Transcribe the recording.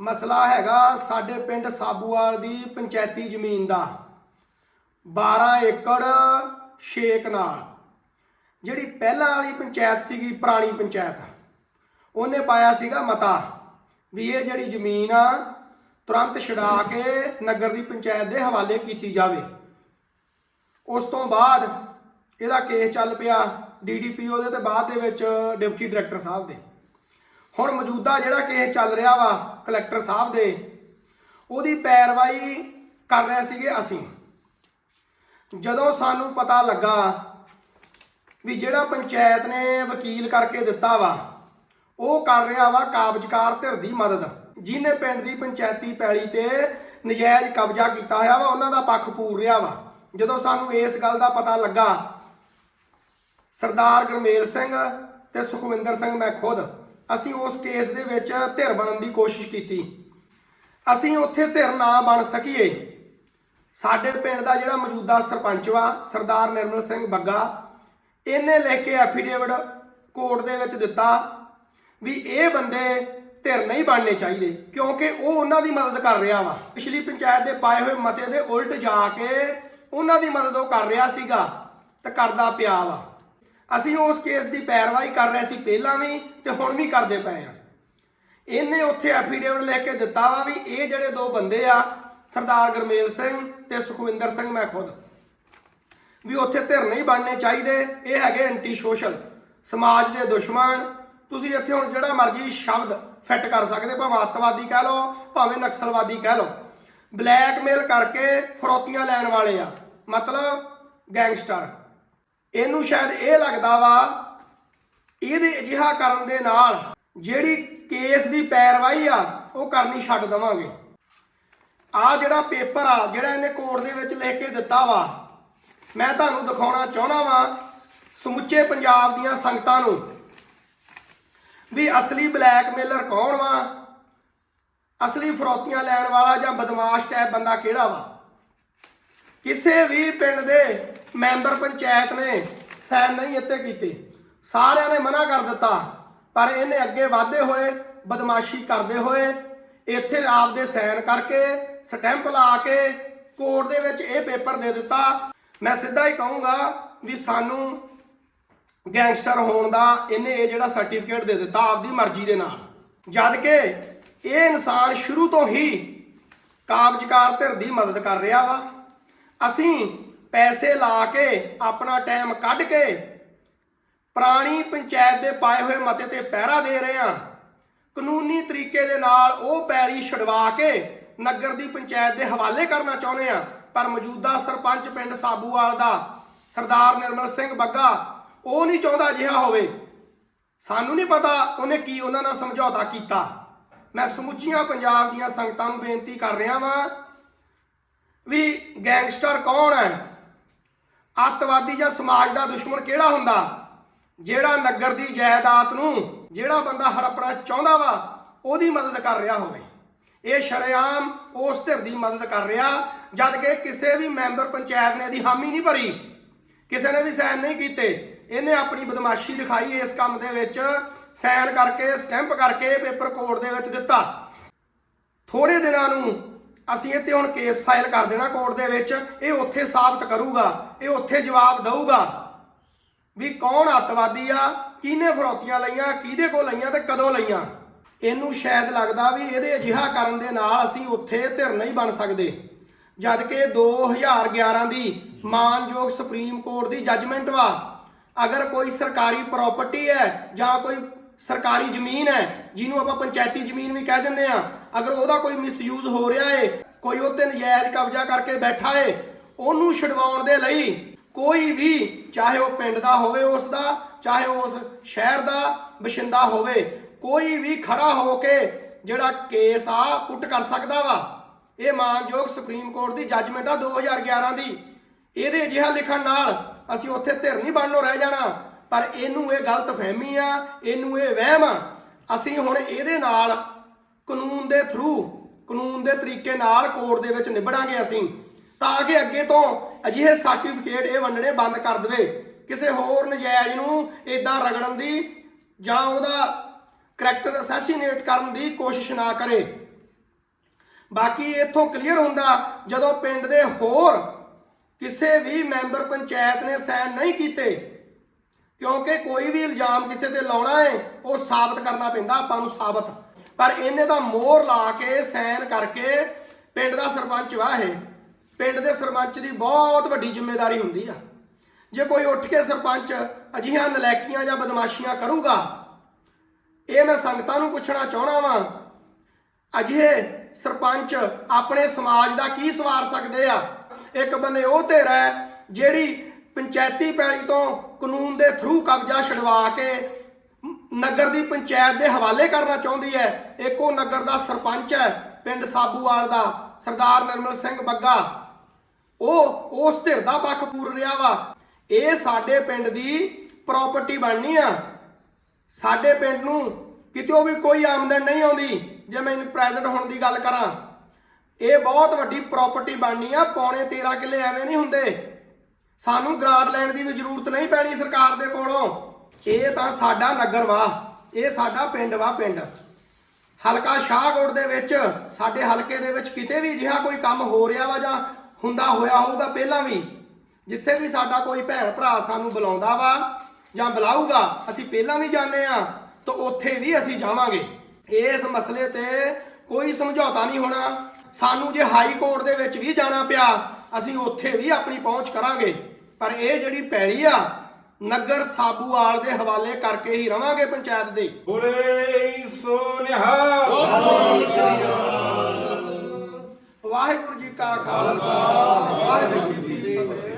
ਮਸਲਾ ਹੈਗਾ ਸਾਡੇ ਪਿੰਡ ਸਾਬੂਵਾਲ ਦੀ ਪੰਚਾਇਤੀ ਜ਼ਮੀਨ ਦਾ। 12 ਏਕੜ 6 ਕਨਾਲ ਜਿਹੜੀ ਪਹਿਲਾਂ ਵਾਲੀ ਪੰਚਾਇਤ ਸੀਗੀ, ਪੁਰਾਣੀ ਪੰਚਾਇਤ। ਉਹਨੇ ਪਾਇਆ ਸੀਗਾ ਮਤਾ ਵੀ ਇਹ ਜਿਹੜੀ ਜ਼ਮੀਨ ਆ, ਤੁਰੰਤ ਛਡਾ ਕੇ ਨਗਰ ਦੀ ਪੰਚਾਇਤ ਦੇ ਹਵਾਲੇ ਕੀਤੀ ਜਾਵੇ। ਉਸ ਤੋਂ ਬਾਅਦ ਇਹਦਾ ਕੇਸ ਚੱਲ ਪਿਆ ਡੀਡੀਪੀਓ ਦੇ ਤੇ ਬਾਅਦ ਦੇ ਵਿੱਚ ਡਿਪਟੀ ਡਾਇਰੈਕਟਰ ਸਾਹਿਬ ਦੇ। ਹੁਣ ਮੌਜੂਦਾ ਜਿਹੜਾ ਕੇਸ ਚੱਲ ਰਿਹਾ ਵਾ ਕਲੈਕਟਰ ਸਾਹਿਬ ਦੇ, ਉਹਦੀ ਪੈਰਵਾਈ ਕਰ ਰਹੇ ਸੀਗੇ ਅਸੀਂ। ਜਦੋਂ ਸਾਨੂੰ ਪਤਾ ਲੱਗਾ ਵੀ ਜਿਹੜਾ ਪੰਚਾਇਤ ਨੇ ਵਕੀਲ ਕਰਕੇ ਦਿੱਤਾ ਵਾ, ਉਹ ਕਰ ਰਿਹਾ ਵਾ ਕਾਬਜ਼ਕਾਰ ਧਿਰ ਦੀ ਮਦਦ, ਜਿਹਨੇ ਪਿੰਡ ਦੀ ਪੰਚਾਇਤੀ ਪੈਲੀ ਤੇ ਨਜਾਇਜ਼ ਕਬਜ਼ਾ ਕੀਤਾ ਹੋਇਆ ਵਾ, ਉਹਨਾਂ ਦਾ ਪੱਖ ਪੂਰ ਰਿਹਾ ਵਾ। ਜਦੋਂ ਸਾਨੂੰ ਇਸ ਗੱਲ ਦਾ ਪਤਾ ਲੱਗਾ, ਸਰਦਾਰ ਗਰਮੇਲ ਸਿੰਘ ਤੇ ਸੁਖਵਿੰਦਰ ਸਿੰਘ ਮੈਂ ਖੁਦ ਅਸੀਂ ਉਸ ਕੇਸ ਦੇ ਵਿੱਚ ਧਿਰ ਬਣਨ ਦੀ ਕੋਸ਼ਿਸ਼ ਕੀਤੀ। ਅਸੀਂ ਉੱਥੇ ਧਿਰ ਨਾ ਬਣ ਸਕੀਏ। ਸਾਡੇ ਪਿੰਡ ਦਾ ਜਿਹੜਾ ਮੌਜੂਦਾ ਸਰਪੰਚ ਵਾ, ਸਰਦਾਰ ਨਿਰਮਲ ਸਿੰਘ ਬੱਗਾ, ਇਹਨੇ ਲਿਖ ਕੇ ਐਫੀਡੇਵਿਟ ਕੋਰਟ ਦੇ ਵਿੱਚ ਦਿੱਤਾ ਵੀ ਇਹ ਬੰਦੇ ਧਿਰ ਨਹੀਂ ਬਣਨੇ ਚਾਹੀਦੇ, ਕਿਉਂਕਿ ਉਹ ਉਹਨਾਂ ਦੀ ਮਦਦ ਕਰ ਰਿਹਾ ਵਾ। ਪਿਛਲੀ ਪੰਚਾਇਤ ਦੇ ਪਾਏ ਹੋਏ ਮਤੇ ਦੇ ਉਲਟ ਜਾ ਕੇ ਉਹਨਾਂ ਦੀ ਮਦਦ ਉਹ ਕਰ ਰਿਹਾ ਸੀਗਾ ਤੇ ਕਰਦਾ ਪਿਆ ਵਾ। ਅਸੀਂ ਉਸ ਕੇਸ ਦੀ ਪੈਰਵਾਈ ਕਰ ਰਹੇ ਸੀ ਪਹਿਲਾਂ ਵੀ ਤੇ ਹੁਣ ਵੀ ਕਰਦੇ ਪਏ ਆ ਇਹਨੇ ਉੱਥੇ ਐਫੀਡੇਵਿਟ ਲਿਖ ਕੇ ਦਿੱਤਾ ਵਾ ਵੀ ਇਹ ਜਿਹੜੇ ਦੋ ਬੰਦੇ ਆ, ਸਰਦਾਰ ਗਰਮੇਲ ਸਿੰਘ ਤੇ ਸੁਖਵਿੰਦਰ ਸਿੰਘ ਮੈਂ ਖੁਦ, ਵੀ ਉੱਥੇ ਧਿਰ ਨਹੀਂ ਬਣਨੇ ਚਾਹੀਦੇ, ਇਹ ਹੈਗੇ ਐਂਟੀ ਸੋਸ਼ਲ ਸਮਾਜ ਦੇ ਦੁਸ਼ਮਣ। ਤੁਸੀਂ ਇੱਥੇ ਹੁਣ ਜਿਹੜਾ ਮਰਜ਼ੀ ਸ਼ਬਦ ਫਿੱਟ ਕਰ ਸਕਦੇ, ਭਾਵੇਂ ਅੱਤਵਾਦੀ ਕਹਿ ਲਓ, ਭਾਵੇਂ ਨਕਸਲਵਾਦੀ ਕਹਿ ਲਓ। ਬਲੈਕਮੇਲ ਕਰਕੇ ਫਰੋਤੀਆਂ ਲੈਣ ਵਾਲੇ ਆ, ਮਤਲਬ ਗੈਂਗਸਟਰ। ਇਹਨੂੰ ਸ਼ਾਇਦ ਇਹ ਲੱਗਦਾ ਵਾ, ਇਹਦੇ ਅਜਿਹਾ ਕਰਨ ਦੇ ਨਾਲ ਜਿਹੜੀ ਕੇਸ ਦੀ ਪੈਰਵਾਈ ਆ, ਉਹ ਕਰਨੀ ਛੱਡ ਦਵਾਂਗੇ। ਆ ਜਿਹੜਾ ਪੇਪਰ ਆ, ਜਿਹੜਾ ਇਹਨੇ ਕੋਰਟ ਦੇ ਵਿੱਚ ਲਿਖ ਕੇ ਦਿੱਤਾ ਵਾ, ਮੈਂ ਤੁਹਾਨੂੰ ਦਿਖਾਉਣਾ ਚਾਹੁੰਦਾ ਵਾਂ ਸਮੁੱਚੇ ਪੰਜਾਬ ਦੀਆਂ ਸੰਗਤਾਂ ਨੂੰ ਵੀ ਅਸਲੀ ਬਲੈਕਮੇਲਰ ਕੌਣ ਵਾ, ਅਸਲੀ ਫਰੋਤੀਆਂ ਲੈਣ ਵਾਲਾ ਜਾਂ ਬਦਮਾਸ਼ ਟੈਪ ਬੰਦਾ ਕਿਹੜਾ ਵਾ। ਕਿਸੇ ਵੀ ਪਿੰਡ ਦੇ ਮੈਂਬਰ ਪੰਚਾਇਤ ਨੇ ਸਾਈਨ ਨਹੀਂ ਇੱਥੇ ਕੀਤੇ। ਸਾਰਿਆਂ ਨੇ ਮਨਾ ਕਰ ਦਿੱਤਾ, ਪਰ ਇਹਨੇ ਅੱਗੇ ਵਧਦੇ ਹੋਏ, ਬਦਮਾਸ਼ੀ ਕਰਦੇ ਹੋਏ, ਇੱਥੇ ਆਪਦੇ ਸਾਈਨ ਕਰਕੇ, ਸਟੈਂਪ ਲਾ ਕੇ ਕੋਰਟ ਦੇ ਵਿੱਚ ਇਹ ਪੇਪਰ ਦੇ ਦਿੱਤਾ। ਮੈਂ ਸਿੱਧਾ ਹੀ ਕਹੂੰਗਾ ਵੀ ਸਾਨੂੰ ਗੈਂਗਸਟਰ ਹੋਣ ਦਾ ਇਹਨੇ ਇਹ ਜਿਹੜਾ ਸਰਟੀਫਿਕੇਟ ਦੇ ਦਿੱਤਾ ਆਪਦੀ ਮਰਜ਼ੀ ਦੇ ਨਾਲ। ਜਦ ਕਿ ਇਹ ਇਨਸਾਨ ਸ਼ੁਰੂ ਤੋਂ ਹੀ ਕਾਬਜ਼ਕਾਰ ਧਿਰ ਦੀ ਮਦਦ ਕਰ ਰਿਹਾ ਵਾ। ਅਸੀਂ ਪੈਸੇ ਲਾ ਕੇ ਆਪਣਾ ਟਾਈਮ ਕੱਢ ਕੇ ਪੁਰਾਣੀ ਪੰਚਾਇਤ ਦੇ ਪਾਏ ਹੋਏ ਮਤੇ ਤੇ ਪਹਿਰਾ ਦੇ ਰਹੇ ਹਾਂ। ਕਾਨੂੰਨੀ ਤਰੀਕੇ ਦੇ ਨਾਲ ਉਹ ਪੈਲੀ ਛਡਵਾ ਕੇ ਨਗਰ ਦੀ ਪੰਚਾਇਤ ਦੇ ਹਵਾਲੇ ਕਰਨਾ ਚਾਹੁੰਦੇ ਆ ਪਰ ਮੌਜੂਦਾ ਸਰਪੰਚ ਪਿੰਡ ਸਾਬੂਵਾਲ ਦਾ ਸਰਦਾਰ ਨਿਰਮਲ ਸਿੰਘ ਬੱਗਾ ਉਹ ਨਹੀਂ ਚਾਹੁੰਦਾ ਅਜਿਹਾ ਹੋਵੇ। ਸਾਨੂੰ ਨਹੀਂ ਪਤਾ ਉਹਨੇ ਕੀ ਉਹਨਾਂ ਨਾਲ ਸਮਝੌਤਾ ਕੀਤਾ। ਮੈਂ ਸਮੁੱਚੀਆਂ ਪੰਜਾਬ ਦੀਆਂ ਸੰਗਤਾਂ ਨੂੰ ਬੇਨਤੀ ਕਰ ਰਿਹਾ ਵਾਂ ਵੀ ਗੈਂਗਸਟਰ ਕੌਣ ਹੈ? ਅੱਤਵਾਦੀ ਜਾਂ ਸਮਾਜ ਦਾ ਦੁਸ਼ਮਣ ਕਿਹੜਾ ਹੁੰਦਾ? ਜਿਹੜਾ ਨਗਰ ਦੀ ਜਾਇਦਾਦ ਨੂੰ ਜਿਹੜਾ ਬੰਦਾ ਹੜਪਣਾ ਚਾਹੁੰਦਾ ਵਾ, ਉਹਦੀ ਮਦਦ ਕਰ ਰਿਹਾ ਹੋਵੇ। ਇਹ ਸ਼ਰੇਆਮ ਉਸ ਧਿਰ ਦੀ ਮਦਦ ਕਰ ਰਿਹਾ ਜਦ ਕਿ ਕਿਸੇ ਵੀ ਮੈਂਬਰ ਪੰਚਾਇਤ ਨੇ ਇਹਦੀ ਹਾਮੀ ਨਹੀਂ ਭਰੀ। ਕਿਸੇ ਨੇ ਵੀ ਸਾਈਨ ਨਹੀਂ ਕੀਤੇ। ਇਹਨੇ ਆਪਣੀ ਬਦਮਾਸ਼ੀ ਦਿਖਾਈ ਇਸ ਕੰਮ ਦੇ ਵਿੱਚ ਸਾਈਨ ਕਰਕੇ, ਸਟੈਂਪ ਕਰਕੇ ਪੇਪਰ ਕੋਰਟ ਦੇ ਵਿੱਚ ਦਿੱਤਾ। ਥੋੜੇ ਦਿਨਾਂ ਨੂੰ ਅਸੀਂ ਇਹ ਤੇ ਹੁਣ ਕੇਸ ਫਾਈਲ ਕਰ ਦੇਣਾ ਕੋਰਟ ਦੇ ਵਿੱਚ, ਇਹ ਉੱਥੇ ਸਾਬਤ ਕਰੂਗਾ, ਇਹ ਉੱਥੇ ਜਵਾਬ ਦਊਗਾ ਵੀ ਕੌਣ ਅੱਤਵਾਦੀ ਆ, ਕਿਹਨੇ ਫਰੋਤੀਆਂ ਲਈਆਂ, ਕਿਹਦੇ ਕੋਲ ਲਈਆਂ ਤੇ ਕਦੋਂ ਲਈਆਂ। ਇਹਨੂੰ ਸ਼ਾਇਦ ਲੱਗਦਾ ਵੀ ਇਹਦੇ ਅਜਿਹਾ ਕਰਨ ਦੇ ਨਾਲ ਅਸੀਂ ਉੱਥੇ ਧਿਰ ਨਹੀਂ ਬਣ ਸਕਦੇ। ਜਦ ਕਿ 2011 ਦੀ ਮਾਨਯੋਗ ਸੁਪਰੀਮ ਕੋਰਟ ਦੀ ਜੱਜਮੈਂਟ ਵਾ, ਅਗਰ ਕੋਈ ਸਰਕਾਰੀ ਪ੍ਰਾਪਰਟੀ ਹੈ ਜਾਂ ਕੋਈ ਸਰਕਾਰੀ ਜ਼ਮੀਨ ਹੈ, ਜਿਹਨੂੰ ਆਪਾਂ ਪੰਚਾਇਤੀ ਜ਼ਮੀਨ ਵੀ ਕਹਿ ਦਿੰਦੇ ਆ ਅਗਰ ਉਹਦਾ ਕੋਈ ਮਿਸਯੂਜ਼ ਹੋ ਰਿਹਾ ਏ ਕੋਈ ਉਹਤੇ ਨਜਾਇਜ਼ ਕਬਜ਼ਾ ਕਰਕੇ ਬੈਠਾ ਏ, ਉਹਨੂੰ ਛਡਵਾਉਣ ਦੇ ਲਈ ਕੋਈ ਵੀ, ਚਾਹੇ ਉਹ ਪਿੰਡ ਦਾ ਹੋਵੇ ਉਸ ਦਾ, ਚਾਹੇ ਉਸ ਸ਼ਹਿਰ ਦਾ, ਬਸ਼ਿੰਦਾ ਹੋਵੇ, ਕੋਈ ਵੀ ਖੜਾ ਹੋ ਕੇ ਜਿਹੜਾ ਕੇਸ ਆ ਪੁੱਟ ਕਰ ਸਕਦਾ ਵਾ। ਇਹ ਮਾਨਯੋਗ ਸੁਪਰੀਮ ਕੋਰਟ ਦੀ ਜੱਜਮੈਂਟ ਆ 2011 ਦੀ। ਇਹਦੇ ਅਜਿਹਾ ਲਿਖਣ ਨਾਲ ਅਸੀਂ ਉੱਥੇ ਧਿਰ ਨਹੀਂ ਬਣਨੋਂ ਰਹਿ ਜਾਣਾ। ਪਰ ਇਹਨੂੰ ਇਹ ਗਲਤ ਫਹਿਮੀ ਆ, ਇਹਨੂੰ ਇਹ ਵਹਿਮ ਆ। ਅਸੀਂ ਹੁਣ ਇਹਦੇ ਨਾਲ ਕਾਨੂੰਨ ਦੇ ਥਰੂ ਕਾਨੂੰਨ ਦੇ ਤਰੀਕੇ ਨਾਲ ਕੋਰਟ ਦੇ ਵਿੱਚ ਨਿਬੜਾਂਗੇ ਅਸੀਂ, ਤਾਂ ਕਿ ਅੱਗੇ ਤੋਂ ਅਜਿਹੇ ਸਰਟੀਫਿਕੇਟ ਇਹ ਵੰਡਣੇ ਬੰਦ ਕਰ ਦੇਵੇ। ਕਿਸੇ ਹੋਰ ਨਜਾਇਜ਼ ਨੂੰ ਇਦਾਂ ਰਗੜਨ ਦੀ ਜਾਂ ਉਹਦਾ ਕਰੈਕਟਰ ਅਸੈਸੀਨੇਟ ਕਰਨ ਦੀ ਕੋਸ਼ਿਸ਼ ਨਾ ਕਰੇ। ਬਾਕੀ ਇੱਥੋਂ ਕਲੀਅਰ ਹੁੰਦਾ, ਜਦੋਂ ਪਿੰਡ ਦੇ ਹੋਰ ਕਿਸੇ ਵੀ ਮੈਂਬਰ ਪੰਚਾਇਤ ਨੇ ਸਾਈਨ ਨਹੀਂ ਕੀਤੇ, ਕਿਉਂਕਿ ਕੋਈ ਵੀ ਇਲਜ਼ਾਮ ਕਿਸੇ ਤੇ ਲਾਉਣਾ ਹੈ, ਉਹ ਸਾਬਤ ਕਰਨਾ ਪੈਂਦਾ, ਆਪਾਂ ਨੂੰ ਸਾਬਤ। ਪਰ ਇਹਨੇ ਦਾ ਮੋਹਰ ਲਾ ਕੇ ਸਾਈਨ ਕਰਕੇ ਪਿੰਡ ਦਾ ਸਰਪੰਚ ਵਾਹੇ ਪਿੰਡ ਦੇ ਸਰਪੰਚ ਦੀ ਬਹੁਤ ਵੱਡੀ ਜ਼ਿੰਮੇਵਾਰੀ ਹੁੰਦੀ ਆ। ਜੇ ਕੋਈ ਉੱਠ ਕੇ ਸਰਪੰਚ ਅਜਿਹੀਆਂ ਨਲੈਕੀਆਂ ਜਾਂ ਬਦਮਾਸ਼ੀਆਂ ਕਰੂਗਾ, ਇਹ ਮੈਂ ਸੰਗਤਾਂ ਨੂੰ ਪੁੱਛਣਾ ਚਾਹਣਾ ਵਾਂ, ਅਜਿਹੇ ਸਰਪੰਚ ਆਪਣੇ ਸਮਾਜ ਦਾ ਕੀ ਸਵਾਰ ਸਕਦੇ ਆ? ਇੱਕ ਬੰਨੇ ਉਹ ਧਿਰ ਹੈ ਜਿਹੜੀ ਪੰਚਾਇਤੀ ਪੈਲੀ ਤੋਂ ਕਾਨੂੰਨ ਦੇ ਥਰੂ ਕਬਜ਼ਾ ਛਡਵਾ ਕੇ ਨਗਰ ਦੀ ਪੰਚਾਇਤ ਦੇ ਹਵਾਲੇ ਕਰਨਾ ਚਾਹੁੰਦੀ ਹੈ। ਇੱਕ ਉਹ ਨਗਰ ਦਾ ਸਰਪੰਚ ਹੈ, ਪਿੰਡ ਸਾਬੂਵਾਲ ਦਾ, ਸਰਦਾਰ ਨਿਰਮਲ ਸਿੰਘ ਬੱਗਾ। ਉਹ ਉਸ ਧਿਰ ਦਾ ਪੱਖ ਪੂਰ ਰਿਹਾ ਵਾ। ਇਹ ਸਾਡੇ ਪਿੰਡ ਦੀ ਪ੍ਰਾਪਰਟੀ ਬਣਨੀ ਆ। ਸਾਡੇ ਪਿੰਡ ਨੂੰ ਕਿਤੇੋਂ ਵੀ ਕੋਈ ਆਮਦਨ ਨਹੀਂ ਆਉਂਦੀ, ਜੇ ਮੈਂ ਪ੍ਰੈਜੈਂਟ ਹੋਣ ਦੀ ਗੱਲ ਕਰਾਂ। ਇਹ ਬਹੁਤ ਵੱਡੀ ਪ੍ਰਾਪਰਟੀ ਬਣਨੀ ਆ, ਪੌਣੇ 13 ਕਿੱਲੇ ਐਵੇਂ ਨਹੀਂ ਹੁੰਦੇ। ਸਾਨੂੰ ਗ੍ਰਾਂਟ ਲੈਣ ਦੀ ਵੀ ਜ਼ਰੂਰਤ ਨਹੀਂ ਪੈਣੀ ਸਰਕਾਰ ਦੇ ਕੋਲੋਂ। ਇਹ ਤਾਂ ਸਾਡਾ ਨਗਰ ਵਾ, ਇਹ ਸਾਡਾ ਪਿੰਡ ਵਾ ਪਿੰਡ। ਹਲਕਾ ਸ਼ਾਹਕੋਟ ਦੇ ਵਿੱਚ, ਸਾਡੇ ਹਲਕੇ ਦੇ ਵਿੱਚ ਕਿਤੇ ਵੀ ਅਜਿਹਾ ਕੋਈ ਕੰਮ ਹੋ ਰਿਹਾ ਵਾ ਜਾਂ ਹੁੰਦਾ ਹੋਇਆ ਹੋਊਗਾ ਪਹਿਲਾਂ ਵੀ, ਜਿੱਥੇ ਵੀ ਸਾਡਾ ਕੋਈ ਭੈਣ ਭਰਾ ਸਾਨੂੰ ਬੁਲਾਉਂਦਾ ਵਾ ਜਾਂ ਬੁਲਾਊਗਾ, ਅਸੀਂ ਪਹਿਲਾਂ ਵੀ ਜਾਂਦੇ ਆ ਤਾਂ ਉੱਥੇ ਵੀ ਅਸੀਂ ਜਾਵਾਂਗੇ। ਇਸ ਮਸਲੇ ਤੇ ਕੋਈ ਸਮਝੌਤਾ ਨਹੀਂ ਹੋਣਾ। ਸਾਨੂੰ ਜੇ ਹਾਈ ਕੋਰਟ ਦੇ ਵਿੱਚ ਵੀ ਜਾਣਾ ਪਿਆ, ਅਸੀਂ ਉੱਥੇ ਵੀ ਆਪਣੀ ਪਹੁੰਚ ਕਰਾਂਗੇ। ਪਰ ਇਹ ਜਿਹੜੀ ਪੈੜੀ ਆ ਨਗਰ ਸਾਬੂਵਾਲ ਦੇ ਹਵਾਲੇ ਕਰਕੇ ਹੀ ਰਵਾਂਗੇ ਪੰਚਾਇਤ ਦੇ। ਬੋਲੇ ਸੋ ਨਿਹਾਲ ਵਾਹਿਗੁਰੂ ਜੀ ਕਾ ਖਾਲਸਾ ਵਾਹਿਗੁਰੂ ਜੀ ਕੀ ਫਤਿਹ।